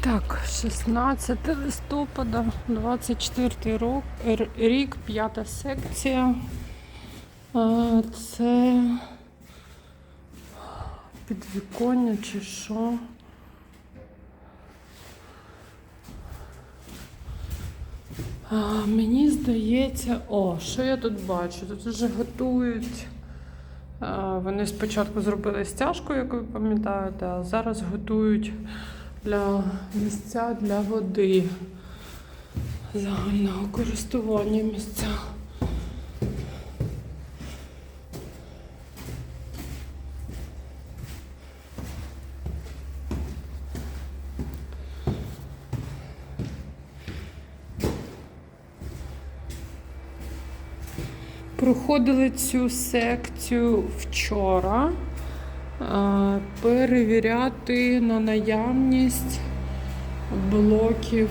Так, 16 листопада, 24 рок, рік, п'ята секція. Е, Це підвіконня чи що. Мені здається, о, що я тут бачу? Тут вже готують. Вони спочатку зробили стяжку, як ви пам'ятаєте, а зараз готують для місця для води загального користування місця. Проходили цю секцію вчора. Перевіряти на наявність блоків,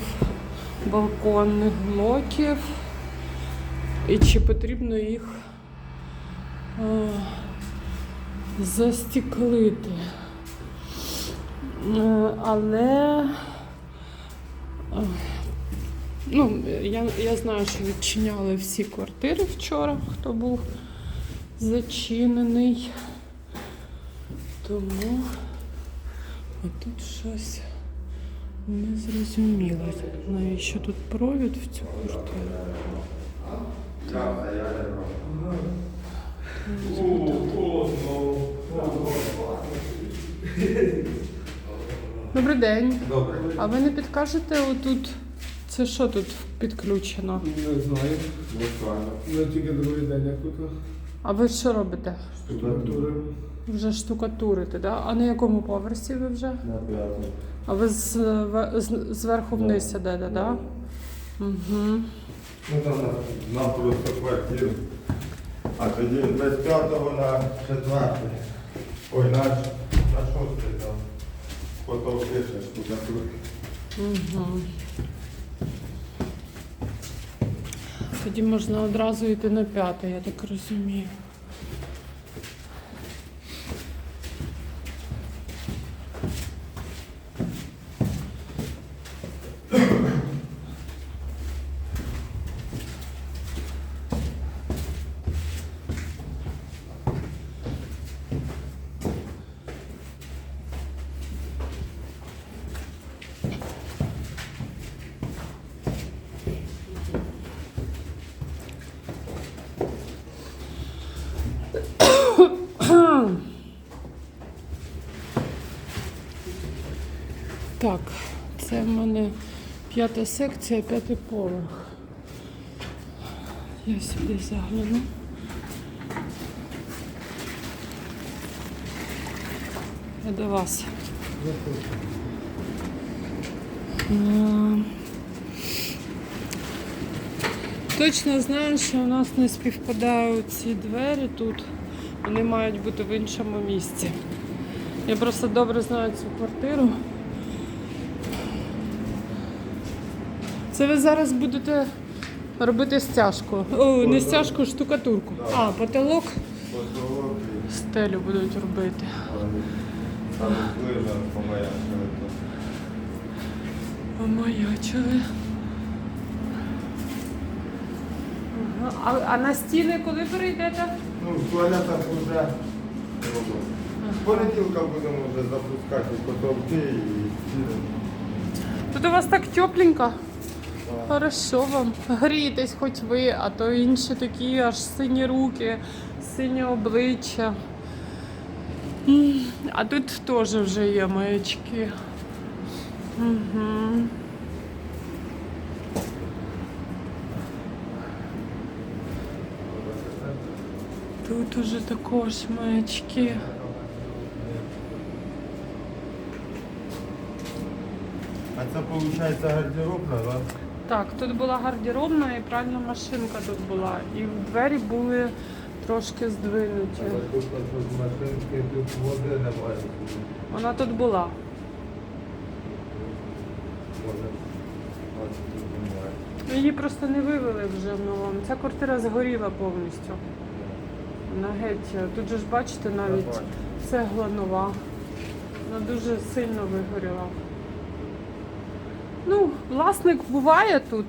балконних блоків. І чи потрібно їх застіклити. Е, Але е, Ну, я, я знаю, що відчиняли всі квартири вчора, хто був зачинений. Тому а тут щось не зрозуміло. Навіщо тут провід в цю квартиру? Добрий день. Добре. А ви не підкажете отут? Це що тут підключено? Не знаю. Буквально. Ну тільки другий день як тут А ви що робите? штукатури. Вже штукатурите, да? А на якому поверсі ви вже? На п'ятому. А ви з, з- зверху вниз сидите, да? Угу. Ну там нам просто квартиру. А тоді з 25 на 4. Ой, на, на 6 там. Потім ще штукатурки. Угу. Тоді можна одразу йти на п'яте, я так розумію. Так, це в мене п'ята секція, п'ятий поверх. Я сюди загляну. Я до вас. Е, Точно знаю, що у нас не співпадають ці двері тут. Вони мають бути в іншому місці. Я просто добре знаю цю квартиру. Це ви зараз будете робити стяжку. О, не стяжку, штукатурку. А, потолок, стелю будуть робити. помаячили. А, а на стіни коли перейдете? Ну, в туалетах вже. Понеділка будемо вже запускати потолки і стіни. Тут у вас так тепленько. Хорошо вам. Грієтесь хоч ви, а то інші такі аж сині руки, синє обличчя. А тут теж вже є маячки. Угу. Тут уже також маячки. А це виходить гардеробна, так? Так, тут була гардеробна і пральна машинка тут була. І двері були трошки здвинуті. Вона тут була. Її просто не вивели вже в новому. Ця квартира згоріла повністю. На геть. Тут же ж бачите навіть цегла нова. Вона дуже сильно вигоріла. Ну, власник буває тут,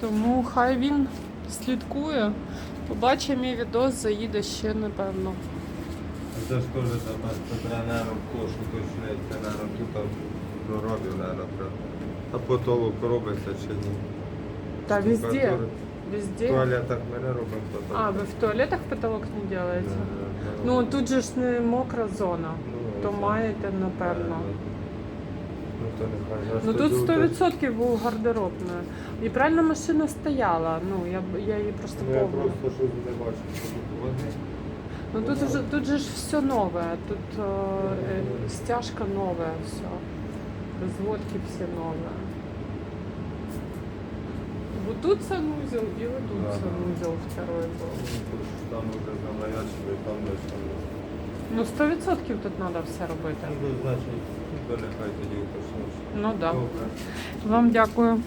тому хай він слідкує. Побачить мій відос, заїде ще, напевно. Це ж теж це треба, наверное, кошу точно, наверное, тут там доробів, наверное. А потолок робиться чи ні? Та везде. Штукатури. В туалетах ми не робимо потолок. А, ви в туалетах потолок не Да, да, да. Ну тут же ж не мокра зона, Ну, то маєте, напевно. Ну, Ну тут тоді 100% був гардеробна. І правильно машина стояла. Ну я б- я її просто Ну, я повну. просто щось не бачив, що тут води. Ну тут уже тут же ж все нове. Тут е, е, стяжка нове, все. Розводки всі нове. Вот тут санузел и вот тут Да, санузел второй был. Ну, тут Там вже замаячили, там десь. Ну 100% тут треба все робити. Ну, значить, то нехай тоді уточниш. Ну так. Да. Добре. Вам дякую.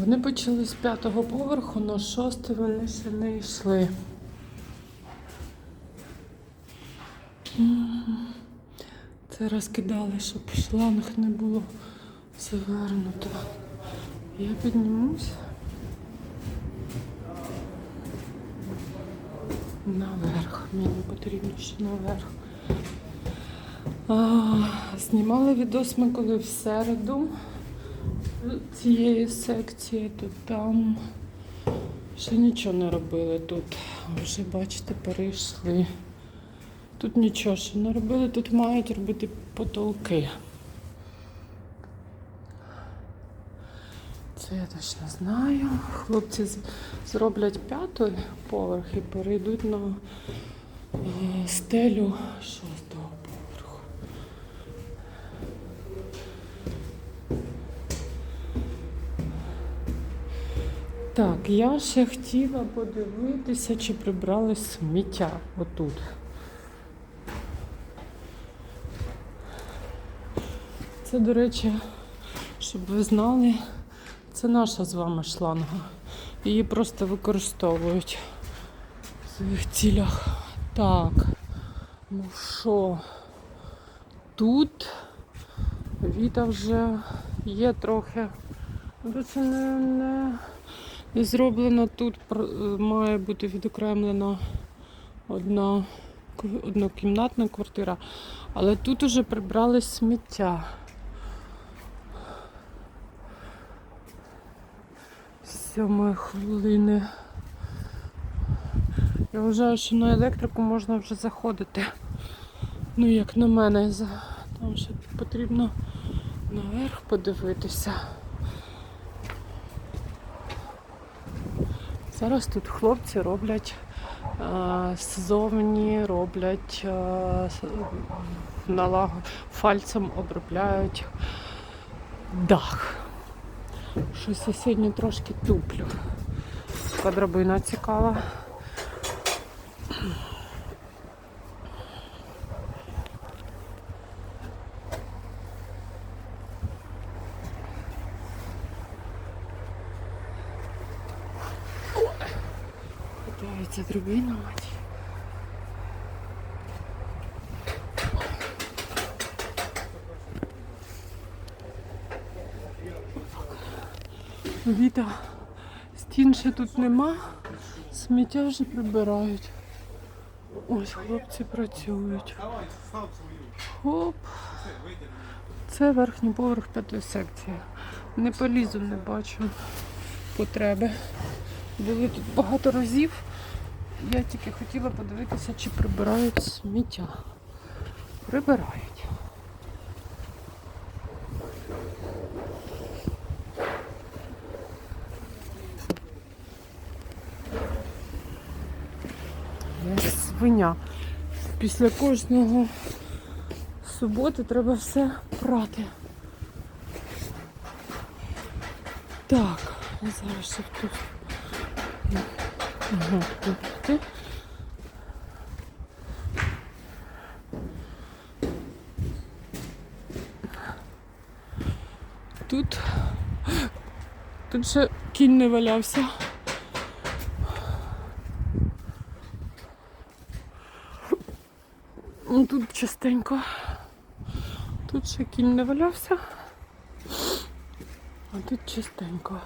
Вони почали з п'ятого поверху, на шостий вони ще не йшли. Це розкидали, щоб шланг не було завернуто. Я піднімусь. Наверх. Мені потрібно ще наверх. А, знімали відос ми коли в середу цієї секції, то там ще нічого не робили тут. Вже бачите, перейшли. Тут нічого ще не робили, тут мають робити потолки. Це я точно знаю. Хлопці зроблять п'ятий поверх і перейдуть на е, стелю шостого поверху. Так, я ще хотіла подивитися, чи прибрали сміття отут. Це, до речі, щоб ви знали, це наша з вами шланга. Її просто використовують в своїх цілях. Так, ну що, тут Віта вже є трохи. Ще не, не, не зроблено. Тут має бути відокремлена одна однокімнатна квартира. Але тут уже прибрали сміття. З сьомої хвилини. Я вважаю, що на електрику можна вже заходити. Ну, як на мене, там ще потрібно наверх подивитися. Зараз тут хлопці роблять ззовні, роблять налаго, фальцем обробляють дах. Щось я сьогодні трошки туплю. Така драбина цікава. Готується драбина, мать. Віта, стін ще тут нема, сміття вже прибирають. Ось хлопці працюють. Хоп. Це верхній поверх п'ятої секції. Не полізу, не бачу потреби. Були тут багато разів. Я тільки хотіла подивитися, чи прибирають сміття. Прибирають. Я свиня. Після кожного суботи треба все прати. Так, зараз ще тут. Ага, тут. Тут. Тут ще кінь не валявся. Ну, Тут чистенько. Тут ще кінь не валявся. А тут чистенько.